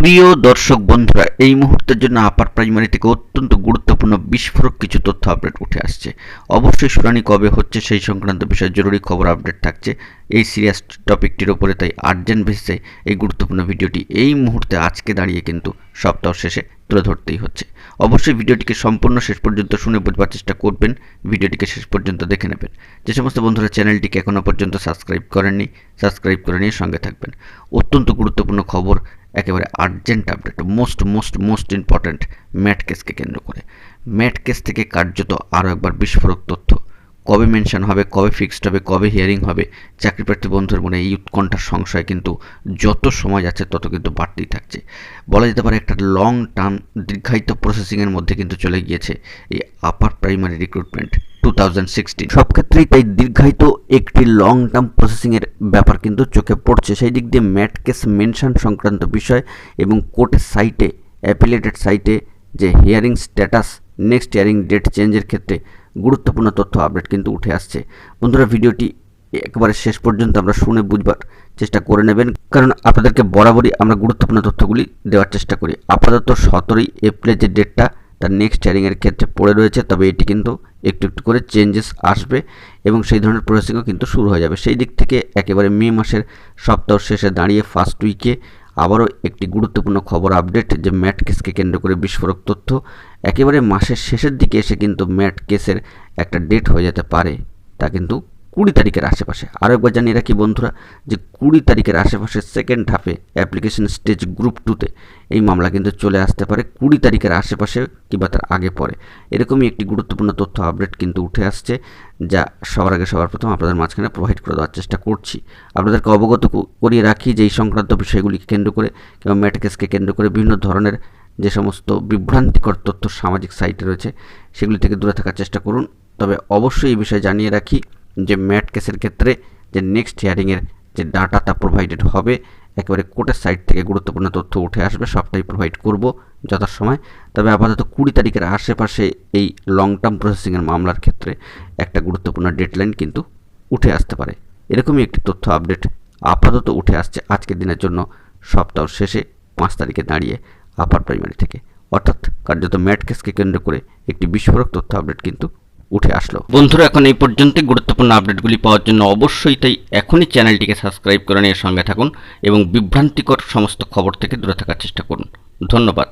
প্রিয় দর্শক বন্ধুরা, এই মুহূর্তের জন্য আপার প্রাইমারি থেকে অত্যন্ত গুরুত্বপূর্ণ বিস্ফোরক কিছু তথ্য আপডেট উঠে আসছে। অবশ্যই শুনানি কবে হচ্ছে সেই সংক্রান্ত বিষয়ে জরুরি খবর আপডেট থাকছে এই সিরিয়াস টপিকটির ওপরে তাই আর্জেন্ট বেসিসে এই গুরুত্বপূর্ণ ভিডিওটি এই মুহূর্তে আজকে দাঁড়িয়ে কিন্তু সপ্তাহ শেষে তুলে ধরতেই হচ্ছে। অবশ্যই ভিডিওটিকে সম্পূর্ণ শেষ পর্যন্ত শুনে বুঝবার চেষ্টা করবেন ভিডিওটিকে শেষ পর্যন্ত দেখে নেবেন। যে সমস্ত বন্ধুরা চ্যানেলটিকে এখনও পর্যন্ত সাবস্ক্রাইব করেননি সাবস্ক্রাইব করে নিয়ে সঙ্গে থাকবেন। অত্যন্ত গুরুত্বপূর্ণ খবর একেবারে urgent update most most most important MAT কেসকে কেন্দ্র করে। ম্যাট কেস থেকে কার্যত আরও একবার বিস্ফোরক তথ্য। কবে মেনশন হবে, কবে ফিক্সড হবে, কবে হিয়ারিং হবে, চাকরি প্রার্থী বন্ধুর মনে এই উৎকণ্ঠার সংশয় কিন্তু যত সময় যাচ্ছে তত কিন্তু বাড়তেই থাকছে। বলা যেতে পারে একটা লং টার্ম দীর্ঘায়িত প্রসেসিংয়ের মধ্যে কিন্তু চলে গিয়েছে এই আপার প্রাইমারি রিক্রুটমেন্ট টু সব ক্ষেত্রেই তাই দীর্ঘায়িত একটি লং টার্ম প্রসেসিংয়ের ব্যাপার কিন্তু চোখে পড়ছে। সেই দিক দিয়ে ম্যাট কেস মেনশন সংক্রান্ত বিষয় এবং কোর্টের সাইটে অ্যাপিলেটেড সাইটে যে hearing status next hearing date চেঞ্জের ক্ষেত্রে গুরুত্বপূর্ণ তথ্য আপডেট কিন্তু উঠে আসছে। বন্ধুরা, ভিডিওটি একবারে শেষ পর্যন্ত আমরা শুনে বুঝবার চেষ্টা করে নেবেন। কারণ আপনাদেরকে বরাবরই আমরা গুরুত্বপূর্ণ তথ্যগুলি দেওয়ার চেষ্টা করি। আপাতত সতেরোই এপ্রিলের যে ডেটটা তার নেক্সট হিয়ারিংয়ের ক্ষেত্রে পড়ে রয়েছে, তবে এটি কিন্তু একটু একটু করে চেঞ্জেস আসবে এবং সেই ধরনের প্রসেসিংও কিন্তু শুরু হয়ে যাবে। সেই দিক থেকে একেবারে মে মাসের সপ্তাহ শেষে দাঁড়িয়ে ফার্স্ট উইকে আবারও একটি গুরুত্বপূর্ণ খবর আপডেট যে ম্যাট কেসকে কেন্দ্র করে বিস্ফোরক তথ্য একেবারে মাসের শেষের দিকে এসে কিন্তু ম্যাট কেসের একটা ডেট হয়ে যেতে পারে। তা কিন্তু কুড়ি তারিখের আশেপাশে। আরও একবার জানিয়ে রাখি বন্ধুরা যে কুড়ি তারিখের আশেপাশে সেকেন্ড হাফে অ্যাপ্লিকেশন স্টেজ গ্রুপ টুতে এই মামলা কিন্তু চলে আসতে পারে। কুড়ি তারিখের আশেপাশে কিংবা তার আগে পরে। এরকমই একটি গুরুত্বপূর্ণ তথ্য আপডেট কিন্তু উঠে আসছে, যা সবার আগে সবার প্রথম আপনাদের মাঝখানে প্রোভাইড করে দেওয়ার চেষ্টা করছি। আপনাদেরকে অবগত করিয়ে রাখি যে এই সংক্রান্ত বিষয়গুলিকে কেন্দ্র করে কিংবা ম্যাটকেসকে কেন্দ্র করে বিভিন্ন ধরনের যে সমস্ত বিভ্রান্তিকর তথ্য সামাজিক সাইটে রয়েছে, সেগুলি থেকে দূরে থাকার চেষ্টা করুন। তবে অবশ্যই এই বিষয়ে জানিয়ে রাখি যে ম্যাট কেসের ক্ষেত্রে যে নেক্সট হিয়ারিংয়ের যে ডাটা তা প্রোভাইডেড হবে, একেবারে কোর্টের সাইট থেকে গুরুত্বপূর্ণ তথ্য উঠে আসবে, সবটাই প্রোভাইড করব যথাসময়। তবে আপাতত কুড়ি তারিখের আশেপাশে এই লং টার্ম প্রসেসিংয়ের মামলার ক্ষেত্রে একটা গুরুত্বপূর্ণ ডেডলাইন কিন্তু উঠে আসতে পারে। এরকমই একটি তথ্য আপডেট আপাতত উঠে আসছে আজকের দিনের জন্য। সপ্তাহ শেষে পাঁচ তারিখে দাঁড়িয়ে আপার প্রাইমারি থেকে। অর্থাৎ কার্যত ম্যাট কেসকে কেন্দ্র করে একটি বিস্ফোরক তথ্য আপডেট কিন্তু উঠে আসলো। বন্ধুরা, এখন এই পর্যন্ত গুরুত্বপূর্ণ আপডেটগুলি পাওয়ার জন্য অবশ্যই তাই এখনই চ্যানেলটিকে সাবস্ক্রাইব করে নিয়ে সঙ্গে থাকুন এবং বিভ্রান্তিকর সমস্ত খবর থেকে দূরে থাকার চেষ্টা করুন। ধন্যবাদ।